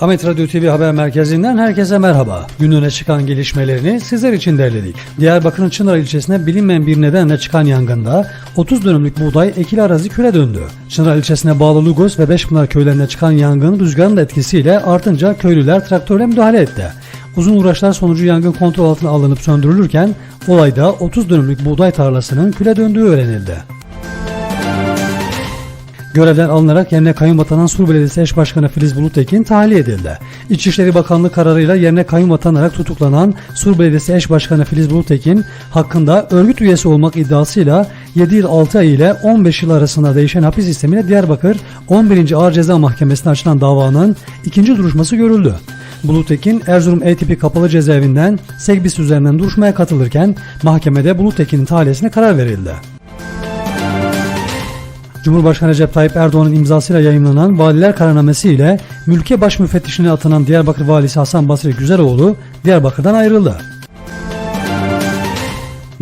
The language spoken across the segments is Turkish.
Ahmet Radyo TV Haber Merkezi'nden herkese merhaba. Gün çıkan gelişmelerini sizler için derledik. Diyarbakır'ın Çınar ilçesine bilinmeyen bir nedenle çıkan yangında 30 dönümlük buğday ekili arazi küle döndü. Çınar ilçesine bağlı Lugos ve Beşpınar köylerine çıkan yangın rüzgarın da etkisiyle artınca köylüler traktörle müdahale etti. Uzun uğraşlar sonucu yangın kontrol altına alınıp söndürülürken olayda 30 dönümlük buğday tarlasının küle döndüğü öğrenildi. Görevden alınarak yerine kayyum atanan Sur Belediyesi Eş Başkanı Filiz Bulutekin tahliye edildi. İçişleri Bakanlığı kararıyla yerine kayyum atanarak tutuklanan Sur Belediyesi Eş Başkanı Filiz Bulutekin hakkında örgüt üyesi olmak iddiasıyla 7 yıl 6 ay ile 15 yıl arasında değişen hapis sistemiyle Diyarbakır 11. Ağır Ceza Mahkemesi'ne açılan davanın ikinci duruşması görüldü. Bulutekin Erzurum E tipi kapalı cezaevinden Segbis üzerinden duruşmaya katılırken mahkemede Bulutekin'in tahliyesine karar verildi. Cumhurbaşkanı Recep Tayyip Erdoğan'ın imzasıyla yayımlanan valiler kararnamesi ile mülke baş müfettişine atanan Diyarbakır valisi Hasan Basri Güzeloğlu Diyarbakır'dan ayrıldı.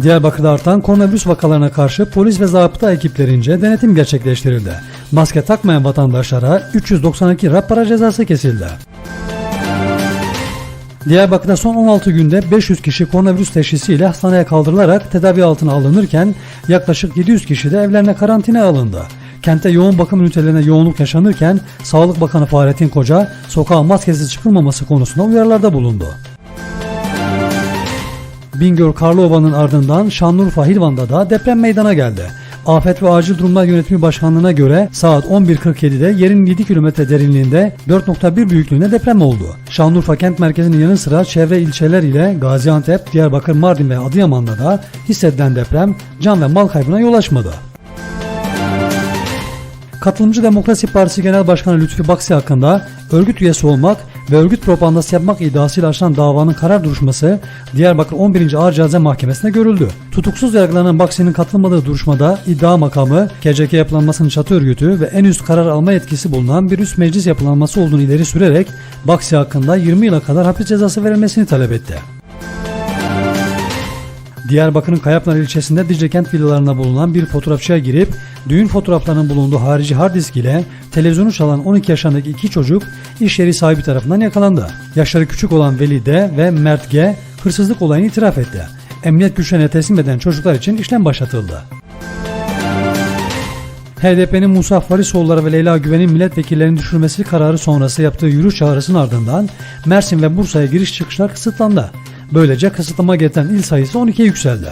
Diyarbakır'da artan koronavirüs vakalarına karşı polis ve zabıta ekiplerince denetim gerçekleştirildi. Maske takmayan vatandaşlara 392 lira para cezası kesildi. Diyarbakır'da son 16 günde 500 kişi koronavirüs teşhisiyle hastaneye kaldırılarak tedavi altına alınırken yaklaşık 700 kişi de evlerine karantinaya alındı. Kente yoğun bakım ünitelerine yoğunluk yaşanırken Sağlık Bakanı Fahrettin Koca sokağa maskesiz çıkılmaması konusunda uyarılarda bulundu. Bingöl Karlova'nın ardından Şanlıurfa Hilvan'da da deprem meydana geldi. Afet ve Acil Durumlar Yönetimi Başkanlığı'na göre saat 11.47'de yerin 7 kilometre derinliğinde 4.1 büyüklüğünde deprem oldu. Şanlıurfa kent merkezinin yanı sıra çevre ilçeler ile Gaziantep, Diyarbakır, Mardin ve Adıyaman'da da hissedilen deprem can ve mal kaybına yol açmadı. Katılımcı Demokrasi Partisi Genel Başkanı Lütfi Baksi hakkında örgüt üyesi olmak ve örgüt propagandası yapmak iddiasıyla açılan davanın karar duruşması Diyarbakır 11. Ağır Ceza Mahkemesi'nde görüldü. Tutuksuz yargılanan Baksi'nin katılmadığı duruşmada iddia makamı, KCK yapılanmasının çatı örgütü ve en üst karar alma yetkisi bulunan bir üst meclis yapılanması olduğunu ileri sürerek Baksi hakkında 20 yıla kadar hapis cezası verilmesini talep etti. Diyarbakır'ın Kayapınar ilçesinde Dicle kent villalarında bulunan bir fotoğrafçıya girip düğün fotoğraflarının bulunduğu harici hard disk ile televizyonu çalan 12 yaşındaki iki çocuk iş yeri sahibi tarafından yakalandı. Yaşları küçük olan Veli D ve Mert G hırsızlık olayını itiraf etti. Emniyet güçlerine teslim eden çocuklar için işlem başlatıldı. HDP'nin Musa Farisoğulları ve Leyla Güven'in milletvekillerinin düşürmesi kararı sonrası yaptığı yürüyüş çağrısının ardından Mersin ve Bursa'ya giriş çıkışlar kısıtlandı. Böylece kısıtlama getiren il sayısı 12'ye yükseldi.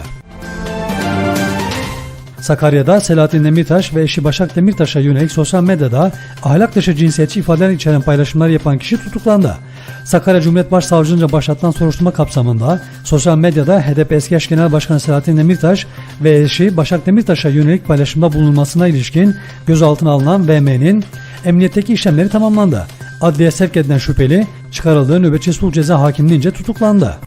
Sakarya'da Selahattin Demirtaş ve eşi Başak Demirtaş'a yönelik sosyal medyada ahlak dışı cinsiyetçi ifadeler içeren paylaşımlar yapan kişi tutuklandı. Sakarya Cumhuriyet Başsavcılığınca başlatılan soruşturma kapsamında sosyal medyada HDP eski eş genel başkanı Selahattin Demirtaş ve eşi Başak Demirtaş'a yönelik paylaşımda bulunmasına ilişkin gözaltına alınan VM'nin emniyetteki işlemleri tamamlandı. Adliye sevk edilen şüpheli çıkarıldığı nöbetçi sulh ceza hakimliğince tutuklandı.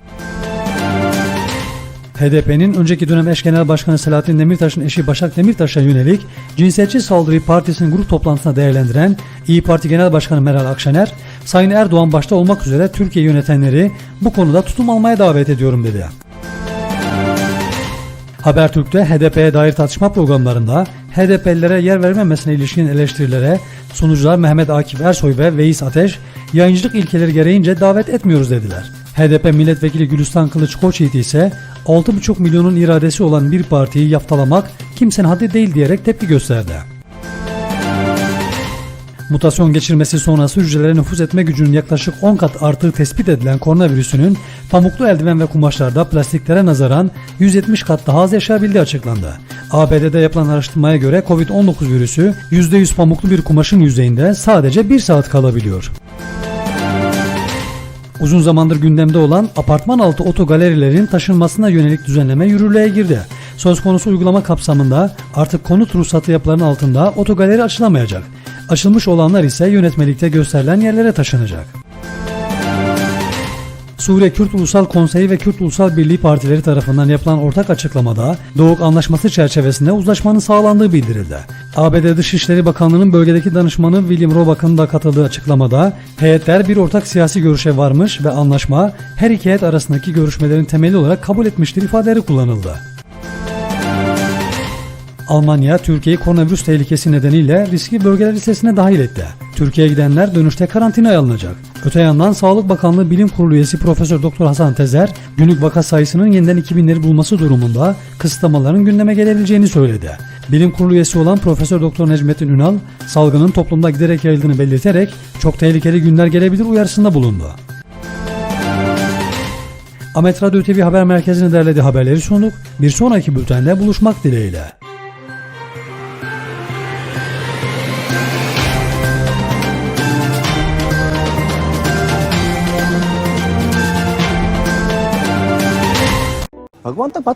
HDP'nin önceki dönem eş genel başkanı Selahattin Demirtaş'ın eşi Başak Demirtaş'a yönelik cinsiyetçi saldırıyı partisinin grup toplantısında değerlendiren İyi Parti Genel Başkanı Meral Akşener, Sayın Erdoğan başta olmak üzere Türkiye yönetenleri bu konuda tutum almaya davet ediyorum dedi. Habertürk'te HDP'ye dair tartışma programlarında HDP'lilere yer vermemesine ilişkin eleştirilere sunucular Mehmet Akif Ersoy ve Veys Ateş yayıncılık ilkeleri gereğince davet etmiyoruz dediler. HDP milletvekili Gülistan Kılıç Koçyiğit ise 6,5 milyonun iradesi olan bir partiyi yaftalamak kimsenin haddi değil diyerek tepki gösterdi. Mutasyon geçirmesi sonrası hücrelere nüfuz etme gücünün yaklaşık 10 kat arttığı tespit edilen koronavirüsünün pamuklu eldiven ve kumaşlarda plastiklere nazaran 170 kat daha az yaşayabildiği açıklandı. ABD'de yapılan araştırmaya göre COVID-19 virüsü %100 pamuklu bir kumaşın yüzeyinde sadece 1 saat kalabiliyor. Uzun zamandır gündemde olan apartman altı otogalerilerin taşınmasına yönelik düzenleme yürürlüğe girdi. Söz konusu uygulama kapsamında artık konut ruhsatı yapıların altında otogaleri açılamayacak. Açılmış olanlar ise yönetmelikte gösterilen yerlere taşınacak. Suriye Kürt Ulusal Konseyi ve Kürt Ulusal Birliği partileri tarafından yapılan ortak açıklamada Doğuk Anlaşması çerçevesinde uzlaşmanın sağlandığı bildirildi. ABD Dışişleri Bakanlığı'nın bölgedeki danışmanı William Roebuck'ın da katıldığı açıklamada heyetler bir ortak siyasi görüşe varmış ve anlaşma her iki heyet arasındaki görüşmelerin temeli olarak kabul etmiştir ifadeleri kullanıldı. Almanya, Türkiye'yi koronavirüs tehlikesi nedeniyle riskli bölgeler listesine dahil etti. Türkiye'ye gidenler dönüşte karantinaya alınacak. Öte yandan Sağlık Bakanlığı Bilim Kurulu üyesi Profesör Doktor Hasan Tezer, günlük vaka sayısının yeniden 2000'leri bulması durumunda kısıtlamaların gündeme gelebileceğini söyledi. Bilim Kurulu üyesi olan Profesör Doktor Necmettin Ünal, salgının toplumda giderek yayıldığını belirterek çok tehlikeli günler gelebilir uyarısında bulundu. Ahmet Radyo TV Haber Merkezi'ne derlediği haberleri sunduk. Bir sonraki bültende buluşmak dileğiyle. 我管他把。